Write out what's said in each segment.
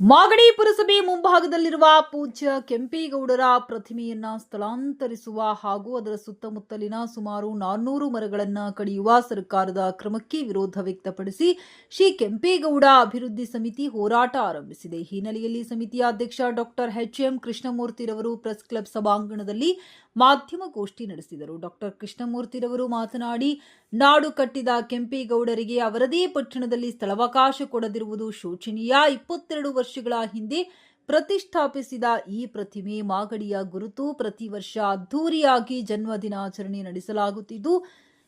ಮಾಗಡಿ ಪುರಸಭೆ ಮುಂಭಾಗದಲ್ಲಿರುವ ಪೂಜ್ಯ ಕೆಂಪೇಗೌಡರ ಪ್ರತಿಮೆಯನ್ನ ಸ್ಥಳಾಂತರಿಸುವ ಹಾಗೂ ಅದರ ಸುತ್ತಮುತ್ತಲಿನ ಸುಮಾರು ನಾನ್ನೂರು ಮರಗಳನ್ನು ಕಡಿಯುವ ಸರ್ಕಾರದ ಕ್ರಮಕ್ಕೆ ವಿರೋಧ ವ್ಯಕ್ತಪಡಿಸಿ ಶ್ರೀ ಕೆಂಪೇಗೌಡ ಅಭಿವೃದ್ಧಿ ಸಮಿತಿ ಹೋರಾಟ ಆರಂಭಿಸಿದೆ. ಹಿನ್ನೆಲೆಯಲ್ಲಿ ಸಮಿತಿಯ ಅಧ್ಯಕ್ಷ ಡಾಕ್ಟರ್ ಎಚ್ಎಂ ಕೃಷ್ಣಮೂರ್ತಿರವರು ಪ್ರೆಸ್ ಕ್ಲಬ್ ಸಭಾಂಗಣದಲ್ಲಿ ಮಾಧ್ಯಮಗೋಷ್ಠಿ ನಡೆಸಿದರು. ಡಾಕ್ಟರ್ ಕೃಷ್ಣಮೂರ್ತಿರವರು ಮಾತನಾಡಿ, ನಾಡು ಕಟ್ಟಿದ ಕೆಂಪೇಗೌಡರಿಗೆ ಅವರದೇ ಪಟ್ಟಣದಲ್ಲಿ ಸ್ಥಳಾವಕಾಶ ಕೊಡದಿರುವುದು ಶೋಚನೀಯ. ಇಪ್ಪತ್ತೆರಡು ವರ್ಷಗಳ ಹಿಂದೆ ಪ್ರತಿಷ್ಠಾಪಿಸಿದ ಈ ಪ್ರತಿಮೆ ಮಾಗಡಿಯ ಗುರುತು ಪ್ರತಿ ವರ್ಷ ಅದ್ಧೂರಿಯಾಗಿ ಜನ್ಮ ದಿನಾಚರಣೆ ನಡೆಸಲಾಗುತ್ತಿದ್ದು,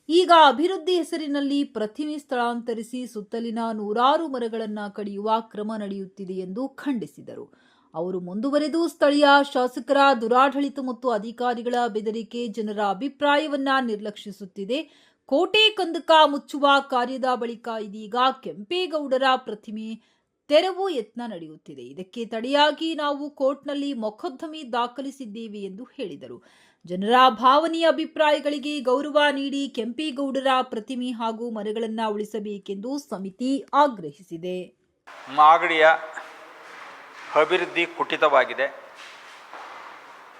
ಈಗ ಅಭಿವೃದ್ಧಿ ಹೆಸರಿನಲ್ಲಿ ಪ್ರತಿಮೆ ಸ್ಥಳಾಂತರಿಸಿ ಸುತ್ತಲಿನ ನೂರಾರು ಮರಗಳನ್ನು ಕಡಿಯುವ ಕ್ರಮ ನಡೆಯುತ್ತಿದೆ ಎಂದು ಖಂಡಿಸಿದರು. ಅವರು ಮುಂದುವರೆದು ಸ್ಥಳೀಯ ಶಾಸಕರ ದುರಾಡಳಿತ ಮತ್ತು ಅಧಿಕಾರಿಗಳ ಬೆದರಿಕೆ ಜನರ ಅಭಿಪ್ರಾಯವನ್ನ ನಿರ್ಲಕ್ಷಿಸುತ್ತಿದೆ. ಕೋಟೆ ಕಂದಕ ಮುಚ್ಚುವ ಕಾರ್ಯದ ಬಳಿಕ ಇದೀಗ ಕೆಂಪೇಗೌಡರ ಪ್ರತಿಮೆ ತೆರವು ಯತ್ನ ನಡೆಯುತ್ತಿದೆ. ಇದಕ್ಕೆ ತಡೆಯಾಗಿ ನಾವು ಕೋರ್ಟ್ನಲ್ಲಿ ಮೊಕದ್ದಮೆ ದಾಖಲಿಸಿದ್ದೇವೆ ಎಂದು ಹೇಳಿದರು. ಜನರ ಭಾವನೆಯ ಅಭಿಪ್ರಾಯಗಳಿಗೆ ಗೌರವ ನೀಡಿ ಕೆಂಪೇಗೌಡರ ಪ್ರತಿಮೆ ಹಾಗೂ ಮರಗಳನ್ನು ಉಳಿಸಬೇಕೆಂದು ಸಮಿತಿ ಆಗ್ರಹಿಸಿದೆ. ಮಾಗಡಿಯ ಅಭಿವೃದ್ಧಿ ಕುಟಿತವಾಗಿದೆ.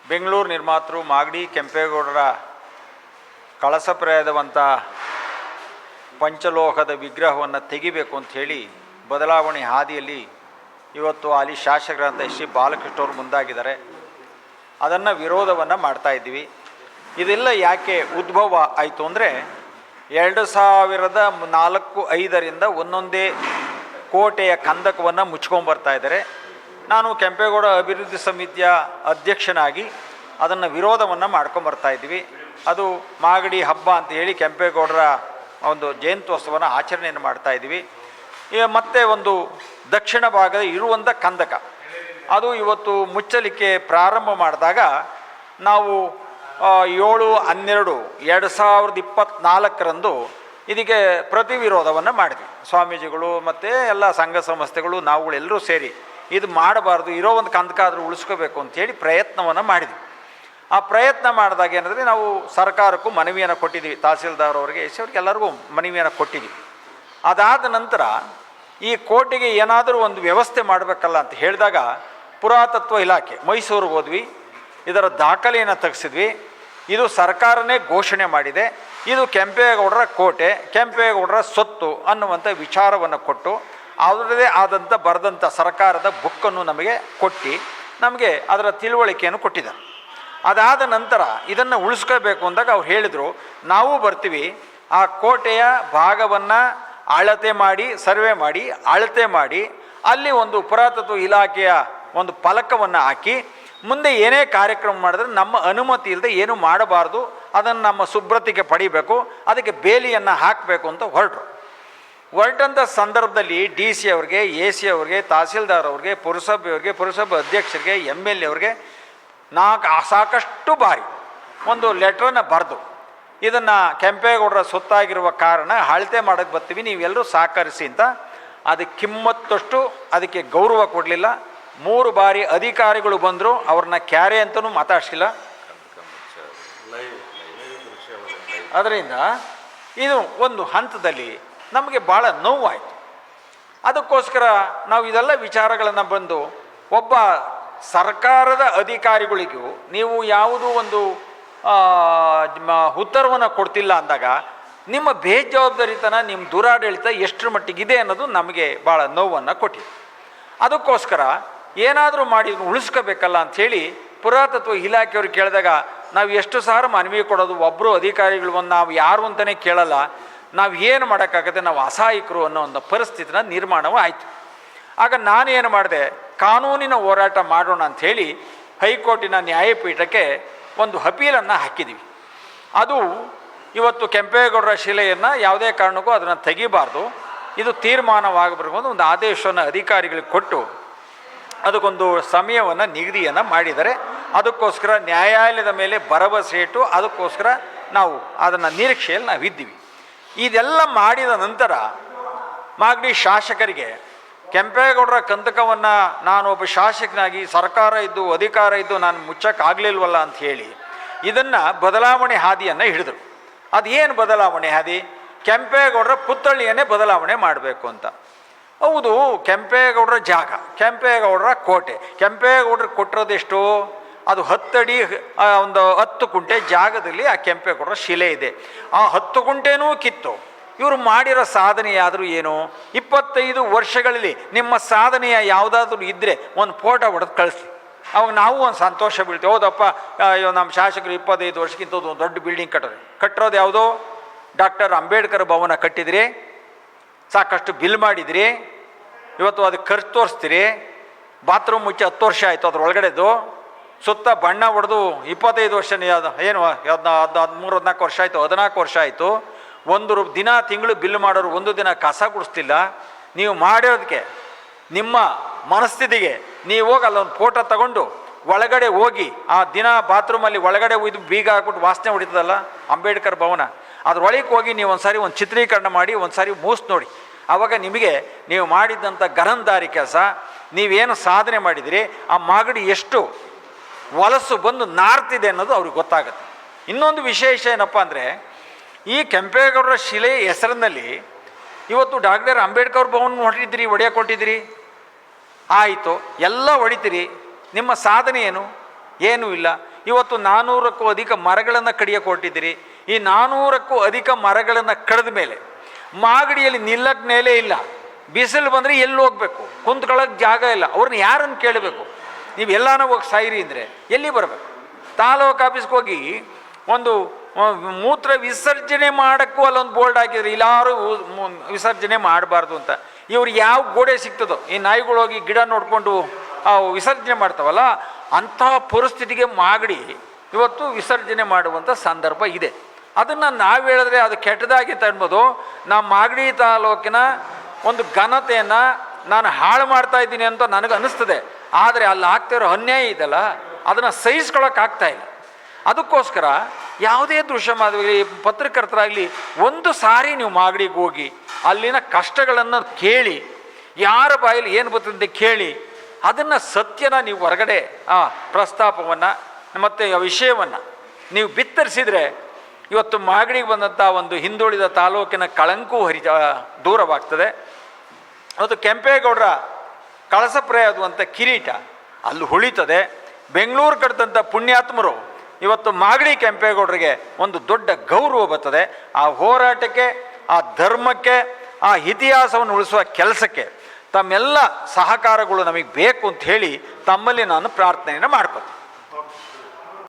ಬೆಂಗಳೂರು ನಿರ್ಮಾತೃ ಮಾಗಡಿ ಕೆಂಪೇಗೌಡರ ಕಳಸಪ್ರಾಯದವಂಥ ಪಂಚಲೋಹದ ವಿಗ್ರಹವನ್ನು ತೆಗಿಬೇಕು ಅಂತ ಹೇಳಿ ಬದಲಾವಣೆ ಹಾದಿಯಲ್ಲಿ ಇವತ್ತು ಅಲ್ಲಿ ಶಾಸಕರಂತ ಎಸ್ ಸಿ ಬಾಲಕೃಷ್ಣ ಅವರು ಮುಂದಾಗಿದ್ದಾರೆ. ಅದನ್ನು ವಿರೋಧವನ್ನು ಮಾಡ್ತಾ ಇದ್ದೀವಿ. ಇದೆಲ್ಲ ಯಾಕೆ ಉದ್ಭವ ಆಯಿತು ಅಂದರೆ ಎರಡು ಸಾವಿರದ ನಾಲ್ಕು ಐದರಿಂದ ಒಂದೊಂದೇ ಕೋಟೆಯ ಕಂದಕವನ್ನು ಮುಚ್ಕೊಂಬರ್ತಾ ಇದ್ದಾರೆ. ನಾನು ಕೆಂಪೇಗೌಡ ಅಭಿವೃದ್ಧಿ ಸಮಿತಿಯ ಅಧ್ಯಕ್ಷನಾಗಿ ಅದನ್ನು ವಿರೋಧವನ್ನು ಮಾಡ್ಕೊಂಬರ್ತಾ ಇದ್ವಿ ಅದು ಮಾಗಡಿ ಹಬ್ಬ ಅಂತ ಹೇಳಿ ಕೆಂಪೇಗೌಡರ ಒಂದು ಜಯಂತ್ಯೋತ್ಸವನ ಆಚರಣೆಯನ್ನು ಮಾಡ್ತಾ ಇದ್ವಿ ಮತ್ತೆ ಒಂದು ದಕ್ಷಿಣ ಭಾಗದ ಇರುವಂಥ ಕಂದಕ. ಅದು ಇವತ್ತು ಮುಚ್ಚಲಿಕ್ಕೆ ಪ್ರಾರಂಭ ಮಾಡಿದಾಗ ನಾವು ಏಳು, ಹನ್ನೆರಡು, ಎರಡು ಸಾವಿರದ ಇಪ್ಪತ್ತ್ನಾಲ್ಕರಂದು ಇದಕ್ಕೆ ಪ್ರತಿ ವಿರೋಧವನ್ನು ಮಾಡಿದ್ವಿ. ಸ್ವಾಮೀಜಿಗಳು ಮತ್ತು ಎಲ್ಲ ಸಂಘ ಸಂಸ್ಥೆಗಳು, ನಾವುಗಳೆಲ್ಲರೂ ಸೇರಿ. ಇದು ಮಾಡಬಾರ್ದು, ಇರೋ ಒಂದು ಕಂದಕ ಆದರೂ ಉಳಿಸ್ಕೋಬೇಕು ಅಂತೇಳಿ ಪ್ರಯತ್ನವನ್ನು ಮಾಡಿದ್ವಿ. ಆ ಪ್ರಯತ್ನ ಮಾಡಿದಾಗ ಏನಂದರೆ ನಾವು ಸರ್ಕಾರಕ್ಕೂ ಮನವಿಯನ್ನು ಕೊಟ್ಟಿದ್ದೀವಿ, ತಹಸೀಲ್ದಾರ್ ಅವರಿಗೆ, ಎಸ್ ಅವ್ರಿಗೆ ಎಲ್ಲರಿಗೂ ಮನವಿಯನ್ನು ಕೊಟ್ಟಿದ್ವಿ ಅದಾದ ನಂತರ ಈ ಕೋಟೆಗೆ ಏನಾದರೂ ಒಂದು ವ್ಯವಸ್ಥೆ ಮಾಡಬೇಕಲ್ಲ ಅಂತ ಹೇಳಿದಾಗ ಪುರಾತತ್ವ ಇಲಾಖೆ, ಮೈಸೂರಿಗೆ ಹೋದ್ವಿ, ಇದರ ದಾಖಲೆಯನ್ನು ತೆಗೆಸಿದ್ವಿ. ಇದು ಸರ್ಕಾರನೇ ಘೋಷಣೆ ಮಾಡಿದೆ, ಇದು ಕೆಂಪೇಗೌಡರ ಕೋಟೆ, ಕೆಂಪೇಗೌಡರ ಸೊತ್ತು ಅನ್ನುವಂಥ ವಿಚಾರವನ್ನು ಕೊಟ್ಟು ಅವರದೇ ಆದಂಥ ಬರೆದಂಥ ಸರ್ಕಾರದ ಬುಕ್ಕನ್ನು ನಮಗೆ ಕೊಟ್ಟು ನಮಗೆ ಅದರ ತಿಳುವಳಿಕೆಯನ್ನು ಕೊಟ್ಟಿದ್ದಾರೆ. ಅದಾದ ನಂತರ ಇದನ್ನು ಉಳಿಸ್ಕೋಬೇಕು ಅಂದಾಗ ಅವ್ರು ಹೇಳಿದರು, ನಾವು ಬರ್ತೀವಿ, ಆ ಕೋಟೆಯ ಭಾಗವನ್ನು ಅಳತೆ ಮಾಡಿ, ಸರ್ವೆ ಮಾಡಿ, ಅಳತೆ ಮಾಡಿ, ಅಲ್ಲಿ ಒಂದು ಪುರಾತತ್ವ ಇಲಾಖೆಯ ಒಂದು ಫಲಕವನ್ನು ಹಾಕಿ, ಮುಂದೆ ಏನೇ ಕಾರ್ಯಕ್ರಮ ಮಾಡಿದ್ರೆ ನಮ್ಮ ಅನುಮತಿ ಇಲ್ಲದೆ ಏನು ಮಾಡಬಾರ್ದು, ಅದನ್ನು ನಮ್ಮ ಸುಭ್ರತಿಗೆ ಪಡಿಬೇಕು, ಅದಕ್ಕೆ ಬೇಲಿಯನ್ನು ಹಾಕಬೇಕು ಅಂತ ಹೊರಟರು. ಹೊರಟಂಥ ಸಂದರ್ಭದಲ್ಲಿ ಡಿ ಸಿ ಅವ್ರಿಗೆ ಎ ಸಿ ಅವ್ರಿಗೆ ತಹಸೀಲ್ದಾರ್ ಅವ್ರಿಗೆ ಪುರಸಭೆಯವ್ರಿಗೆ ಪುರಸಭೆ ಅಧ್ಯಕ್ಷರಿಗೆ ಎಂ ಎಲ್ ಎ ಅವ್ರಿಗೆ ನಾಲ್ಕು ಸಾಕಷ್ಟು ಬಾರಿ ಒಂದು ಲೆಟ್ರನ್ನು ಬರೆದು ಇದನ್ನು ಕೆಂಪೇಗೌಡರ ಸೊತ್ತಾಗಿರುವ ಕಾರಣ ಅಳತೆ ಮಾಡೋಕ್ಕೆ ಬರ್ತೀವಿ ನೀವೆಲ್ಲರೂ ಸಹಕರಿಸಿ ಅಂತ ಅದಕ್ಕೆ ಕಿಮ್ಮತ್ತಷ್ಟು ಅದಕ್ಕೆ ಗೌರವ ಕೊಡಲಿಲ್ಲ. ಮೂರು ಬಾರಿ ಅಧಿಕಾರಿಗಳು ಬಂದರು ಅವ್ರನ್ನ ಕ್ಯಾರೆ ಅಂತಲೂ ಮಾತಾಡಿಸಿಲ್ಲ. ಅದರಿಂದ ಇದು ಒಂದು ಹಂತದಲ್ಲಿ ನಮಗೆ ಭಾಳ ನೋವಾಯಿತು. ಅದಕ್ಕೋಸ್ಕರ ನಾವು ಇದೆಲ್ಲ ವಿಚಾರಗಳನ್ನು ಬಂದು ಒಬ್ಬ ಸರ್ಕಾರದ ಅಧಿಕಾರಿಗಳಿಗೂ ನೀವು ಯಾವುದೂ ಒಂದು ಉತ್ತರವನ್ನು ಕೊಡ್ತಿಲ್ಲ ಅಂದಾಗ ನಿಮ್ಮ ಬೇಜವಾಬ್ದಾರಿತನ, ನಿಮ್ಮ ದುರಾಡಳಿತ ಎಷ್ಟರ ಮಟ್ಟಿಗಿದೆ ಅನ್ನೋದು ನಮಗೆ ಭಾಳ ನೋವನ್ನು ಕೊಟ್ಟಿದೆ. ಅದಕ್ಕೋಸ್ಕರ ಏನಾದರೂ ಮಾಡಿ ಉಳಿಸ್ಕೋಬೇಕಲ್ಲ ಅಂಥೇಳಿ ಪುರಾತತ್ವ ಇಲಾಖೆಯವ್ರು ಕೇಳಿದಾಗ ನಾವು ಎಷ್ಟು ಸಾರ ಮನವಿ ಕೊಡೋದು ಒಬ್ಬರು ಅಧಿಕಾರಿಗಳು ನಾವು ಯಾರು ಅಂತಲೇ ಕೇಳಲ್ಲ. ನಾವು ಏನು ಮಾಡೋಕ್ಕಾಗತ್ತೆ? ನಾವು ಅಸಹಾಯಕರು ಅನ್ನೋ ಒಂದು ಪರಿಸ್ಥಿತಿನ ನಿರ್ಮಾಣವೂ ಆಯಿತು. ಆಗ ನಾನೇನು ಮಾಡಿದೆ? ಕಾನೂನಿನ ಹೋರಾಟ ಮಾಡೋಣ ಅಂಥೇಳಿ ಹೈಕೋರ್ಟಿನ ನ್ಯಾಯಪೀಠಕ್ಕೆ ಒಂದು ಅಪೀಲನ್ನು ಹಾಕಿದ್ದೀವಿ ಅದು ಇವತ್ತು ಕೆಂಪೇಗೌಡರ ಶಿಲೆಯನ್ನು ಯಾವುದೇ ಕಾರಣಕ್ಕೂ ಅದನ್ನು ತೆಗಿಬಾರ್ದು. ಇದು ತೀರ್ಮಾನವಾಗಬೇಕು ಅಂತ ಒಂದು ಆದೇಶವನ್ನು ಅಧಿಕಾರಿಗಳಿಗೆ ಕೊಟ್ಟು ಅದಕ್ಕೊಂದು ಸಮಯವನ್ನು, ನಿಗದಿಯನ್ನು ಮಾಡಿದರೆ ಅದಕ್ಕೋಸ್ಕರ ನ್ಯಾಯಾಲಯದ ಮೇಲೆ ಭರವಸೆ ಇಟ್ಟು ಅದಕ್ಕೋಸ್ಕರ ನಾವು ಅದನ್ನು ನಿರೀಕ್ಷೆಯಲ್ಲಿ ನಾವು ಇದ್ದೀವಿ. ಇದೆಲ್ಲ ಮಾಡಿದ ನಂತರ ಮಾಗಡಿ ಶಾಸಕರಿಗೆ ಕೆಂಪೇಗೌಡರ ಕಂದಕವನ್ನು ನಾನು ಒಬ್ಬ ಶಾಸಕನಾಗಿ ಸರ್ಕಾರ ಇದ್ದು, ಅಧಿಕಾರ ಇದ್ದು ನಾನು ಮುಚ್ಚಕ್ಕಾಗಲಿಲ್ವಲ್ಲ ಅಂತ ಹೇಳಿ ಇದನ್ನು ಬದಲಾವಣೆ ಹಾದಿಯನ್ನು ಹಿಡಿದರು. ಅದೇನು ಬದಲಾವಣೆ ಹಾದಿ? ಕೆಂಪೇಗೌಡರ ಪುತ್ಥಳಿಯನ್ನೇ ಬದಲಾವಣೆ ಮಾಡಬೇಕು ಅಂತ. ಹೌದು, ಕೆಂಪೇಗೌಡರ ಜಾಗ, ಕೆಂಪೇಗೌಡರ ಕೋಟೆ. ಕೆಂಪೇಗೌಡರು ಕೊಟ್ಟಿರೋದೆಷ್ಟು ಅದು ಹತ್ತಡಿ ಒಂದು ಹತ್ತು ಕುಂಟೆ ಜಾಗದಲ್ಲಿ ಆ ಕೆಂಪೇಗೌಡರ ಶಿಲೆ ಇದೆ. ಆ ಹತ್ತು ಕುಂಟೆನೂ ಕಿತ್ತು. ಇವರು ಮಾಡಿರೋ ಸಾಧನೆಯಾದರೂ ಏನು? ಇಪ್ಪತ್ತೈದು ವರ್ಷಗಳಲ್ಲಿ ನಿಮ್ಮ ಸಾಧನೆಯ ಯಾವುದಾದ್ರೂ ಇದ್ದರೆ ಒಂದು ಫೋಟೋ ಹೊಡೆದು ಕಳಿಸಿ ಅವಾಗ ನಾವು ಒಂದು ಸಂತೋಷ ಬೀಳ್ತೀವಿ. ಹೌದಪ್ಪ ಅಯ್ಯೋ, ನಮ್ಮ ಶಾಸಕರು ಇಪ್ಪತ್ತೈದು ವರ್ಷಕ್ಕಿಂತ ಒಂದು ದೊಡ್ಡ ಬಿಲ್ಡಿಂಗ್ ಕಟ್ಟೋದು ಕಟ್ಟಿರೋದು ಯಾವುದೋ? ಡಾಕ್ಟರ್ ಅಂಬೇಡ್ಕರ್ ಭವನ ಕಟ್ಟಿದ್ರಿ. ಸಾಕಷ್ಟು ಬಿಲ್ ಮಾಡಿದ್ರಿ. ಇವತ್ತು ಅದಕ್ಕೆ ಖರ್ಚು ತೋರಿಸ್ತೀರಿ. ಬಾತ್ರೂಮ್ ಮುಚ್ಚಿ ಹತ್ತು ವರ್ಷ ಆಯಿತು ಅದ್ರ ಒಳಗಡೆದು ಸುತ್ತ ಬಣ್ಣ ಹೊಡೆದು ಇಪ್ಪತ್ತೈದು ವರ್ಷ ಏನು, ಹದಿನಾ ಹದ್ ಹದಿಮೂರು ಹದಿನಾಲ್ಕು ವರ್ಷ ಆಯಿತು, ಹದಿನಾಲ್ಕು ವರ್ಷ ಆಯಿತು. ಒಂದು ರು ದಿನ ತಿಂಗಳು ಬಿಲ್ ಮಾಡೋರು ಒಂದು ದಿನ ಕಸ ಗುಡಿಸ್ತಿಲ್ಲ. ನೀವು ಮಾಡಿರೋದಕ್ಕೆ ನಿಮ್ಮ ಮನಸ್ಥಿತಿಗೆ ನೀವು ಹೋಗಿ ಅಲ್ಲೊಂದು ಫೋಟೋ ತಗೊಂಡು ಒಳಗಡೆ ಹೋಗಿ, ಆ ದಿನ ಬಾತ್ರೂಮಲ್ಲಿ ಒಳಗಡೆ ಒಯ್ದು ಬೀಗ ಹಾಕ್ಬಿಟ್ಟು ವಾಸನೆ ಹೊಡಿತದಲ್ಲ ಅಂಬೇಡ್ಕರ್ ಭವನ. ಅದ್ರೊಳಗೆ ಹೋಗಿ ನೀವು ಒಂದು ಸಾರಿ ಒಂದು ಚಿತ್ರೀಕರಣ ಮಾಡಿ ಒಂದು ಸಾರಿ ಮೂಸ್ ನೋಡಿ. ಆವಾಗ ನಿಮಗೆ ನೀವು ಮಾಡಿದ್ದಂಥ ಗರಂದಾರಿ ಕೆಲಸ, ನೀವೇನು ಸಾಧನೆ ಮಾಡಿದಿರಿ, ಆ ಮಾಗಡಿ ಎಷ್ಟು ವಲಸು ಬಂದು ನಾರ್ತಿದೆ ಅನ್ನೋದು ಅವ್ರಿಗೆ ಗೊತ್ತಾಗುತ್ತೆ. ಇನ್ನೊಂದು ವಿಶೇಷ ಏನಪ್ಪ ಅಂದರೆ, ಈ ಕೆಂಪೇಗೌಡರ ಶಿಲೆ ಹೆಸರಿನಲ್ಲಿ ಇವತ್ತು ಡಾಕ್ಟರ್ ಅಂಬೇಡ್ಕರ್ ಭವನ ಹೊಟ್ಟಿದ್ದೀರಿ ಒಡೆಯ ಕೊಟ್ಟಿದ್ದೀರಿ? ಆಯಿತು, ಎಲ್ಲ ಹೊಡಿತೀರಿ. ನಿಮ್ಮ ಸಾಧನೆ ಏನು? ಏನೂ ಇಲ್ಲ. ಇವತ್ತು ನಾನ್ನೂರಕ್ಕೂ ಅಧಿಕ ಮರಗಳನ್ನು ಕಡಿಯ ಕೊಟ್ಟಿದ್ದೀರಿ ಈ ನಾನ್ನೂರಕ್ಕೂ ಅಧಿಕ ಮರಗಳನ್ನು ಕಡಿದ ಮೇಲೆ, ಮಾಗಡಿಯಲ್ಲಿ ನಿಲ್ಲಕ್ಕೆ ನೆಲೆ ಇಲ್ಲ. ಬಿಸಿಲು ಬಂದರೆ ಎಲ್ಲಿ ಹೋಗಬೇಕು? ಕುಂತ್ಕೊಳ್ಳೋಕ್ಕೆ ಜಾಗ ಇಲ್ಲ. ಅವ್ರನ್ನ ಯಾರನ್ನು ಕೇಳಬೇಕು? ನೀವು ಎಲ್ಲಾನು ಹೋಗಿ ಸಾಯಿರಿ ಅಂದರೆ ಎಲ್ಲಿ ಬರಬೇಕು? ತಾಲೂಕು ಆಫೀಸ್ಗೆ ಹೋಗಿ ಒಂದು ಮೂತ್ರ ವಿಸರ್ಜನೆ ಮಾಡೋಕ್ಕೂ ಅಲ್ಲೊಂದು ಬೋರ್ಡ್ ಹಾಕಿದ್ರು ಇಲ್ಲಾರು ವಿಸರ್ಜನೆ ಮಾಡಬಾರ್ದು ಅಂತ. ಇವ್ರು ಯಾವ ಗೋಡೆ ಸಿಗ್ತದೋ ಈ ನಾಯಿಗಳು ಹೋಗಿ ಗಿಡ ನೋಡಿಕೊಂಡು, ಆ, ವಿಸರ್ಜನೆ ಮಾಡ್ತಾವಲ್ಲ ಅಂತಹ ಪರಿಸ್ಥಿತಿಗೆ ಮಾಗಡಿ ಇವತ್ತು ವಿಸರ್ಜನೆ ಮಾಡುವಂಥ ಸಂದರ್ಭ ಇದೆ. ಅದನ್ನು ನಾವು ಹೇಳಿದ್ರೆ ಅದು ಕೆಟ್ಟದಾಗಿತ್ತು ಅನ್ಬೋದು ನಮ್ಮ ಮಾಗಡಿ ತಾಲೂಕಿನ ಒಂದು ಘನತೆಯನ್ನು ನಾನು ಹಾಳು ಮಾಡ್ತಾ ಇದ್ದೀನಿ ಅಂತ ನನಗೆ ಅನಿಸ್ತದೆ ಆದರೆ ಅಲ್ಲಿ ಆಗ್ತಿರೋ ಅನ್ಯಾಯ ಇದೆಲ್ಲ ಅದನ್ನು ಸಹಿಸ್ಕೊಳಕ್ಕಾಗ್ತಾ ಇಲ್ಲ. ಅದಕ್ಕೋಸ್ಕರ ಯಾವುದೇ ದೃಶ್ಯ ಮಾಧ್ಯಮದಲ್ಲಿ, ಪತ್ರಕರ್ತರಾಗಲಿ, ಒಂದು ಸಾರಿ ನೀವು ಮಾಗಡಿಗೆ ಹೋಗಿ, ಅಲ್ಲಿನ ಕಷ್ಟಗಳನ್ನು ಕೇಳಿ, ಯಾರ ಬಾಯಲ್ಲಿ ಏನು ಬರ್ತದೆ ಕೇಳಿ, ಅದನ್ನು ಸತ್ಯನ ನೀವು ಹೊರಗಡೆ, ಆ, ಪ್ರಸ್ತಾಪವನ್ನು, ಮತ್ತು ಆ ವಿಷಯವನ್ನು ನೀವು ಬಿತ್ತರಿಸಿದರೆ, ಇವತ್ತು ಮಾಗಡಿಗೆ ಬಂದಂಥ ಒಂದು ಹಿಂದುಳಿದ ತಾಲೂಕಿನ ಕಳಂಕು ಹರಿ ದೂರವಾಗ್ತದೆ. ಮತ್ತು ಕೆಂಪೇಗೌಡರ ಕಳಸಪ್ರಾಯ ಅಂತ ಕಿರೀಟ. ಅಲ್ಲಿ ಉಳಿತದೆ ಬೆಂಗಳೂರು ಕಟ್ಟಿದಂಥ ಪುಣ್ಯಾತ್ಮರು ಇವತ್ತು ಮಾಗಡಿ ಕೆಂಪೇಗೌಡರಿಗೆ ಒಂದು ದೊಡ್ಡ ಗೌರವ ಬರ್ತದೆ. ಆ ಹೋರಾಟಕ್ಕೆ, ಆ ಧರ್ಮಕ್ಕೆ, ಆ ಇತಿಹಾಸವನ್ನು ಉಳಿಸುವ ಕೆಲಸಕ್ಕೆ ತಮ್ಮೆಲ್ಲ ಸಹಕಾರಗಳು ನಮಗೆ ಬೇಕು ಅಂತ ಹೇಳಿ ತಮ್ಮಲ್ಲಿ ನಾನು ಪ್ರಾರ್ಥನೆಯನ್ನು ಮಾಡ್ಕೊತೀನಿ.